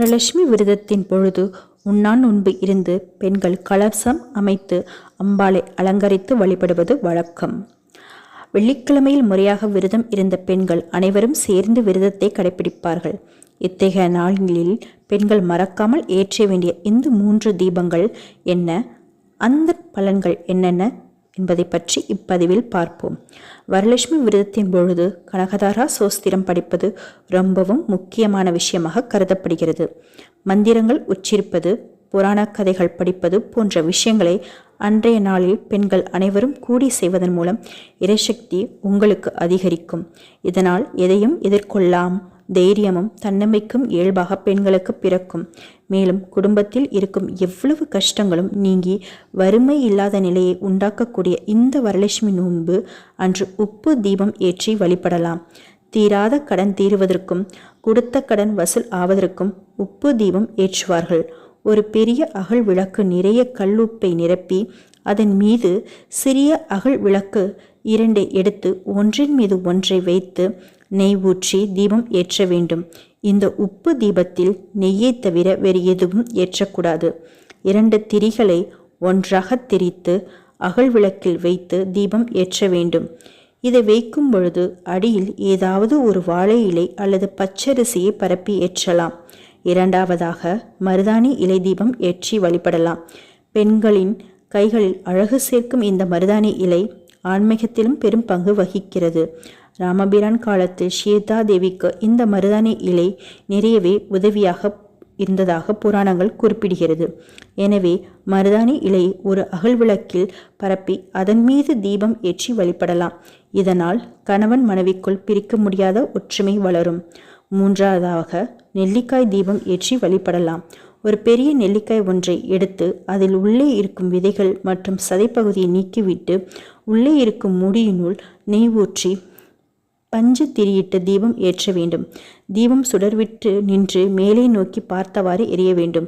வரலட்சுமி விரதத்தின் பொழுது உண்ணான் நோன்பு இருந்து பெண்கள் கலசம் அமைத்து அம்பாளை அலங்கரித்து வழிபடுவது வழக்கம். வெள்ளிக்கிழமையில் முறையாக விரதம் இருந்த பெண்கள் அனைவரும் சேர்ந்து விரதத்தை கடைபிடிப்பார்கள் இத்தகைய நாளில் பெண்கள் மறக்காமல் ஏற்ற வேண்டிய இந்த மூன்று தீபங்கள் என்ன? அந்த பலன்கள் என்னென்ன? என்பதை பற்றி இப்பதிவில் பார்ப்போம். வரலட்சுமி விரதத்தின் பொழுது கனகதாரா சோஸ்திரம் படிப்பது ரொம்பவும் முக்கியமான விஷயமாக கருதப்படுகிறது. மந்திரங்கள் உச்சரிப்பது புராண கதைகள் படிப்பது போன்ற விஷயங்களை அன்றைய நாளில் பெண்கள் அனைவரும் கூடி செய்வதன் மூலம் இறைசக்தி உங்களுக்கு அதிகரிக்கும். இதனால் எதையும் எதிர்கொள்ளலாம் தைரியமும் தன்னம்பிக்கும் இயல்பாக பெண்களுக்கு பிறக்கும். மேலும் குடும்பத்தில் இருக்கும் எவ்வளவு கஷ்டங்களும் நீங்கி வறுமை இல்லாத நிலையை உண்டாக்கக்கூடிய இந்த வரலட்சுமி நோன்பு அன்று உப்பு தீபம் ஏற்றி வழிபடலாம். தீராத கடன் தீருவதற்கும் கொடுத்த கடன் வசூல் ஆவதற்கும் உப்பு தீபம் ஏற்றுவார்கள். ஒரு பெரிய அகல் விளக்கு நிறைய கல்லுப்பை நிரப்பி அதன் மீது சிறிய அகல் விளக்கு இரண்டை எடுத்து ஒன்றின் மீது ஒன்றை வைத்து நெய் ஊற்றி தீபம் ஏற்ற வேண்டும். இந்த உப்பு தீபத்தில் நெய்யை தவிர வேறு எதுவும் ஏற்றக்கூடாது. இரண்டு திரிகளை ஒன்றாக திரித்து அகல் விளக்கில் வைத்து தீபம் ஏற்ற வேண்டும். இதை வைக்கும் பொழுது அடியில் ஏதாவது ஒரு வாழை இலை அல்லது பச்சரிசியை பரப்பி ஏற்றலாம். இரண்டாவதாக மருதாணி இலை தீபம் ஏற்றி வழிபடலாம். பெண்களின் கைகளில் அழகு சேர்க்கும் இந்த மருதாணி இலை ஆன்மீகத்திலும் பெரும் பங்கு வகிக்கிறது. ராமபிரான் காலத்தில் சீதா தேவிக்கு இந்த மருதாணி இலை நிறையவே உதவியாக இருந்ததாக புராணங்கள் குறிப்பிடுகிறது. எனவே மருதாணி இலை ஒரு அகழ்விளக்கில் பரப்பி அதன் மீது தீபம் ஏற்றி வழிபடலாம். இதனால் கணவன் மனைவிக்குள் பிரிக்க முடியாத ஒற்றுமை வளரும். மூன்றாவதாக நெல்லிக்காய் தீபம் ஏற்றி வழிபடலாம். ஒரு பெரிய நெல்லிக்காய் ஒன்றை எடுத்து அதில் உள்ளே இருக்கும் விதைகள் மற்றும் சதைப்பகுதியை நீக்கிவிட்டு உள்ளே இருக்கும் முடியினுள் நெய் ஊற்றி பஞ்சு திரியிட்ட தீபம் ஏற்ற வேண்டும். தீபம் சுடர்விட்டு நின்று மேலே நோக்கி பார்த்தவாறு எரிய வேண்டும்.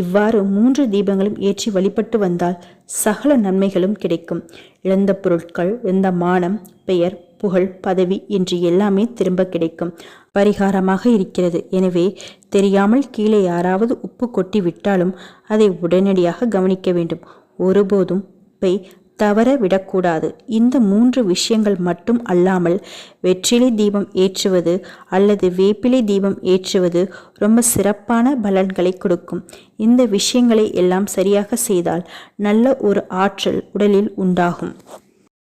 இவ்வாறு மூன்று தீபங்களும் ஏற்றி வழிபட்டு வந்தால் சகல நன்மைகளும் கிடைக்கும். இழந்த பொருட்கள் இந்த மானம் பெயர் புகழ் பதவி என்று எல்லாமே திரும்ப கிடைக்கும். பரிகாரமாக இருக்கிறது. எனவே தெரியாமல் கீழே யாராவது உப்பு கொட்டி விட்டாலும் அதை உடனடியாக கவனிக்க வேண்டும். ஒருபோதும் உப்பை தவற விடக்கூடாது இந்த மூன்று விஷயங்கள் மட்டும் அல்லாமல் வெற்றிலை தீபம் ஏற்றுவது அல்லது வேப்பிலை தீபம் ஏற்றுவது ரொம்ப சிறப்பான பலன்களை கொடுக்கும். இந்த விஷயங்களை எல்லாம் சரியாக செய்தால் நல்ல ஒரு ஆற்றல் உடலில் உண்டாகும்.